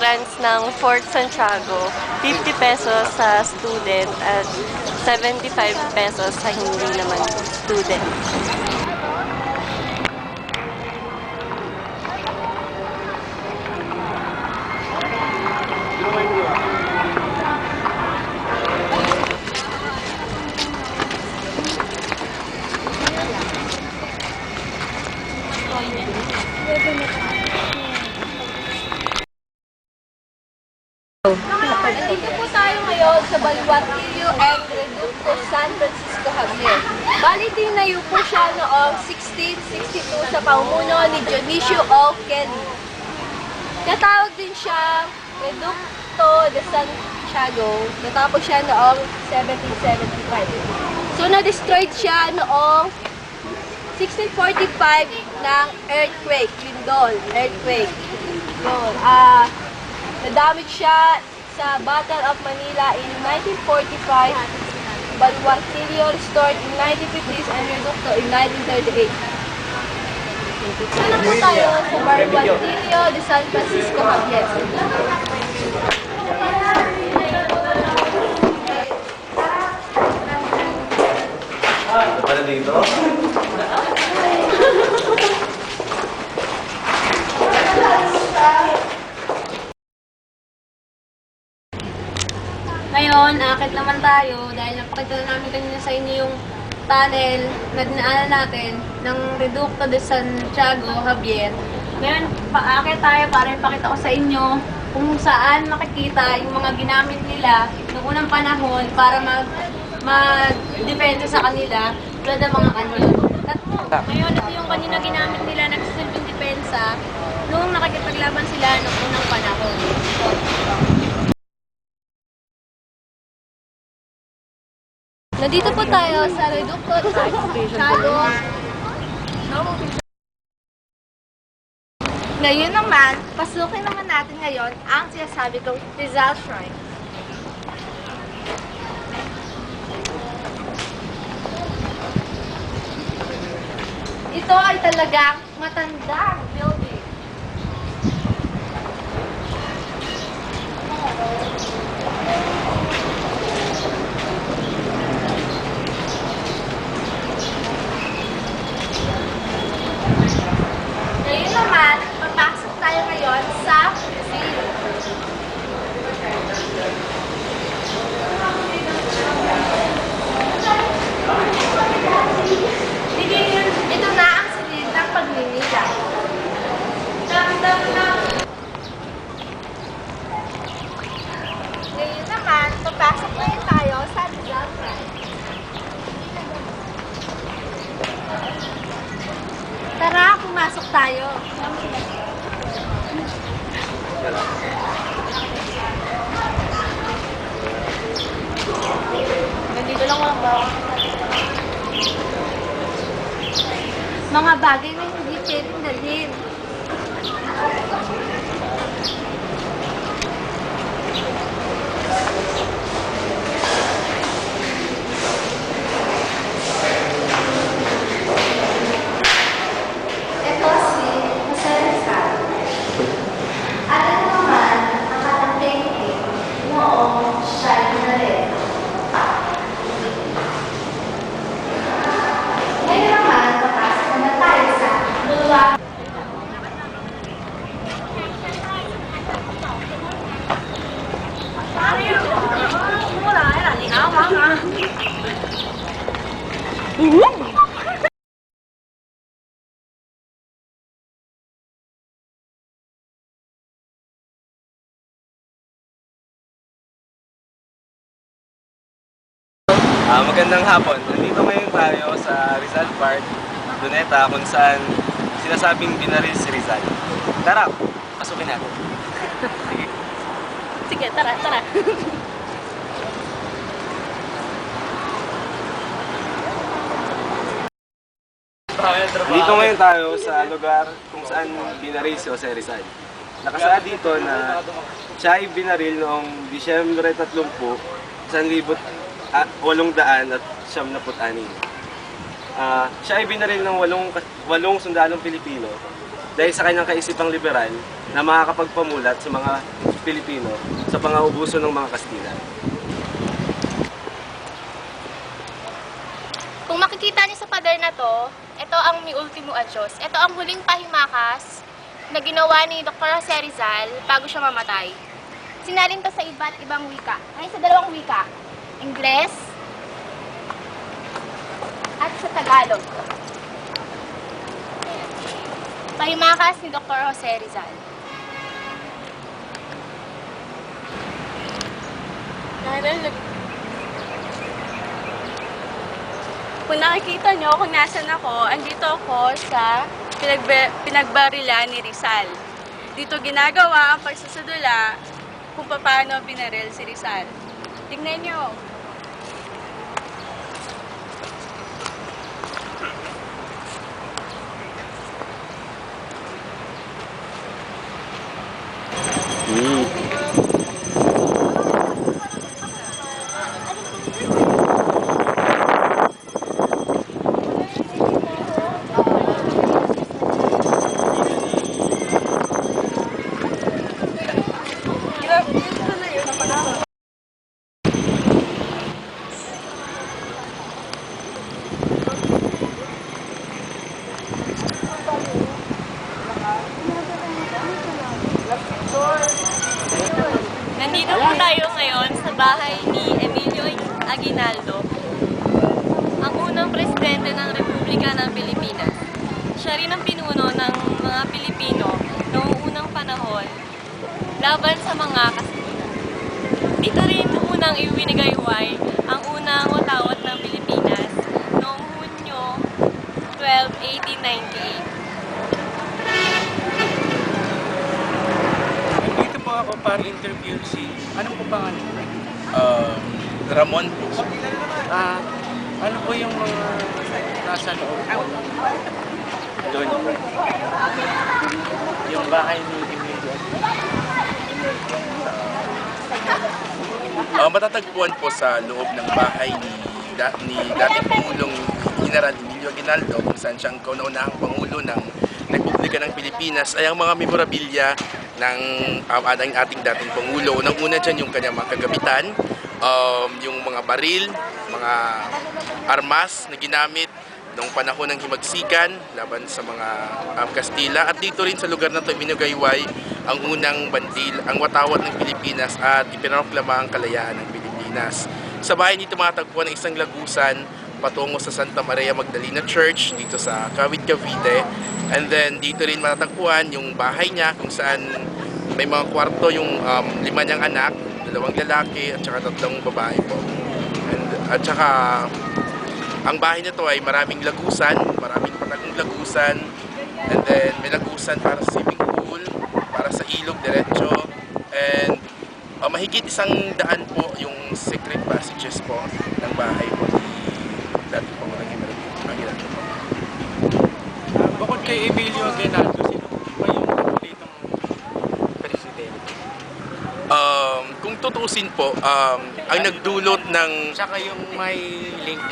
entrance ng Fort Santiago, 50 pesos sa student at 75 pesos sa hindi naman student. Nandito po tayo ngayon sa Balwatillo and Reducto San Francisco Javier. Bali tinayo po siya noong 1662 sa pamumuno ni Dionisio O. Kelly. Natawag din siya Reducto de Santiago. Natapos siya noong 1775. So na-destroyed siya noong 1645 ng earthquake, Lindol, earthquake. Yun, ah, nadamage siya sa Battle of Manila in 1945, Balwantillo restored in 1950s and Reducto in 1938. Sana po tayo sa Balwantillo de San Francisco Javier. Ano pala dito? Akit naman tayo dahil napakita na namin kanina sa inyo yung tunnel na dinaanan natin ng Reducto de Santiago, Javier. Ngayon, paakit tayo para ipakita ko sa inyo kung saan makikita yung mga ginamit nila noong unang panahon para mag mag-depensa sa kanila tulad ng mga kanyon. At ngayon, ito yung kanina ginamit nila nagsisilbing depensa noong nakikipaglaban sila noong unang panahon. Nandito po tayo sa Reducto de Santiago. Ngayon naman, pasukin naman natin ngayon ang sinasabi kong Rizal Shrine. Ito ay talagang matandang building. Ngayon naman, papasok tayo ngayon sa museum. Ito na ang silid ng pagninila. Ngayon naman, papasok ngayon tayo sa Rizal Pride. Pumasok tayo. Nandito lang mga bawang. Mga bagay na hindi pwedeng dalhin. Ito si Jose Rizal. At ito naman ang kanyang painting noong siya ay narin. Ngayon naman, papasok naman tayo sa luwa. Ah, magandang hapon. Nandito ngayon tayo sa Rizal Park, Luneta, kung saan sinasabing binaril si Rizal. Tara, pasukin natin. Sige. Sige, tara, tara. Dito ngayon tayo sa lugar kung saan binaril si Jose Rizal. Nakasaad dito na siya ay binaril noong Disyembre 30, 1800 at 76. Ah, siya ay binaril ng walong, walong sundalong Pilipino dahil sa kanyang kaisipang liberal na makakapagpamulat sa mga Pilipino sa pangaubuso ng mga Kastila. Kung makikita niyo sa pader na to, ito ang mi ultimo adios. Ito ang huling pahimakas na ginawa ni Dr. Jose Rizal bago siya mamatay. Sinalin to sa iba't ibang wika. Ay, sa dalawang wika. Ingles at sa Tagalog. Pahimakas ni Dr. Jose Rizal. Kung nakikita nyo kung nasan ako, andito ako sa pinagbarilan ni Rizal. Dito ginagawa ang pagsasadula kung paano binaril si Rizal. Tingnan nyo. Nandito po tayo ngayon sa bahay ni Emilio Aguinaldo, ang unang presidente ng Republika ng Pilipinas. Siya rin ang pinuno ng mga Pilipino noong unang panahon laban sa mga Kastila. Dito rin unang iwinigayway ang unang watawat ng Pilipinas noong Hunyo 12, 1898. Dito po ako para interview si, ano po pangalan? Um, Ramon po. Ah, ano po yung mga nasa loob? Doon. Yung bahay ni Emilio. Uh, matatagpuan po sa loob ng bahay ni, da, ni dating Pangulong General Emilio Aguinaldo kung saan siya ang kauna-unahang Pangulo ng Republika ng Pilipinas ay ang mga memorabilia ng um, ating, ating dating Pangulo. Unang-una dyan yung kanyang mga kagamitan, um, yung mga baril, mga armas na ginamit noong panahon ng himagsikan laban sa mga um, Kastila at dito rin sa lugar na ito minugayway ang unang bandil, ang watawat ng Pilipinas at ipinaroklama ang kalayaan ng Pilipinas. Sa bahay nito matatagpuan ang isang lagusan patungo sa Santa Maria Magdalena Church dito sa Kawit, Cavite. And then dito rin matatagpuan yung bahay niya kung saan may mga kwarto yung um, lima niyang anak, dalawang lalaki at saka tatlong babae po. And, at saka ang bahay nito ay maraming lagusan, maraming patagong lagusan, and then may lagusan para sa swimming para sa ilog diretso, and uh, mahigit isang daan po yung secret passages po ng bahay po dati po ng Aguinaldo po. Bukod kay Emilio Aguinaldo, sino pa yung paboritong presidente? Um, kung tutuusin po, um, ang nagdulot ng Tsaka yung may link.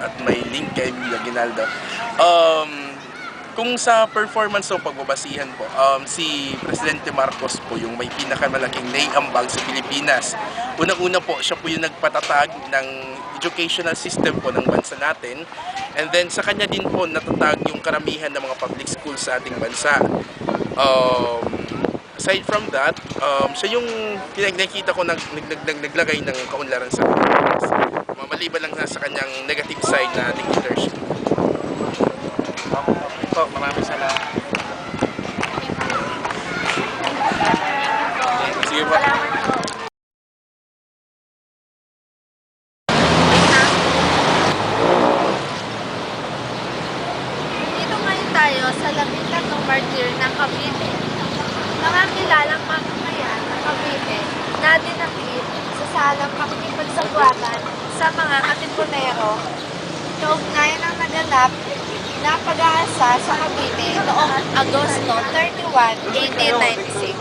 at may link kay Emilio Aguinaldo. Um, kung sa performance o pagbabasihan po, um, si Presidente Marcos po yung may pinakamalaking naiambag sa Pilipinas. Unang-una po, siya po yung nagpatatag ng educational system po ng bansa natin. And then sa kanya din po natatag yung karamihan ng mga public schools sa ating bansa. Um, aside from that, um, siya yung nakikita ko nag, nag, nag, nag, naglagay ng kaunlaran sa Pilipinas. Maliban lang sa kanyang negative side na dictatorship. Okay po, maraming salamat. Sige po. Dito ngayon tayo sa labing tatlong martir ng Cavite. Mga kilalang mamamayan ng Cavite na dinakip sa salang pakikipagsagwatan sa mga katipunero kaugnay ng naganap na pag-aasa sa Cavite noong Agosto 31, 1896.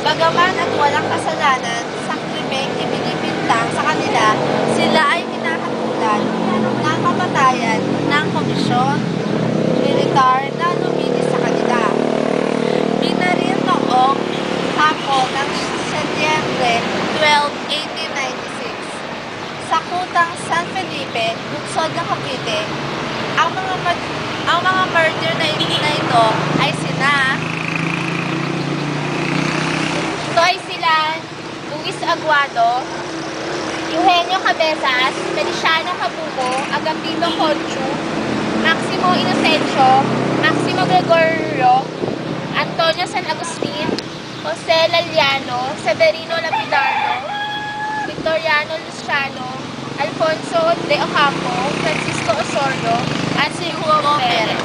Bagaman at walang kasalanan sa krimeng ibinibintang sa kanila, sila ay kinakatulan ng kamatayan ng komisyon militar na luminis sa kanila. Binaril noong hapon ng Setyembre 12, 1896 sa kutang San Felipe, Lutsod ng Cavite, ang mga mad- ang mga murder na na ito ay sina Ito ay sila Luis Aguado, Eugenio Cabezas, Feliciano Cabuco, Agapito Conchu, Maximo Inocencio, Maximo Gregorio, Antonio San Agustin, Jose Laliano, Severino Lapidarno, Victoriano Luciano, Alfonso de Ocampo, Francisco Osorio, at si Hugo Perez.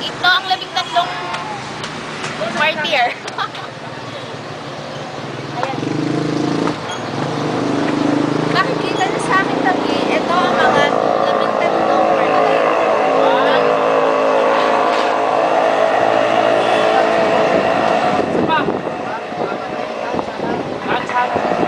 Ito ang labing tatlong martyr. have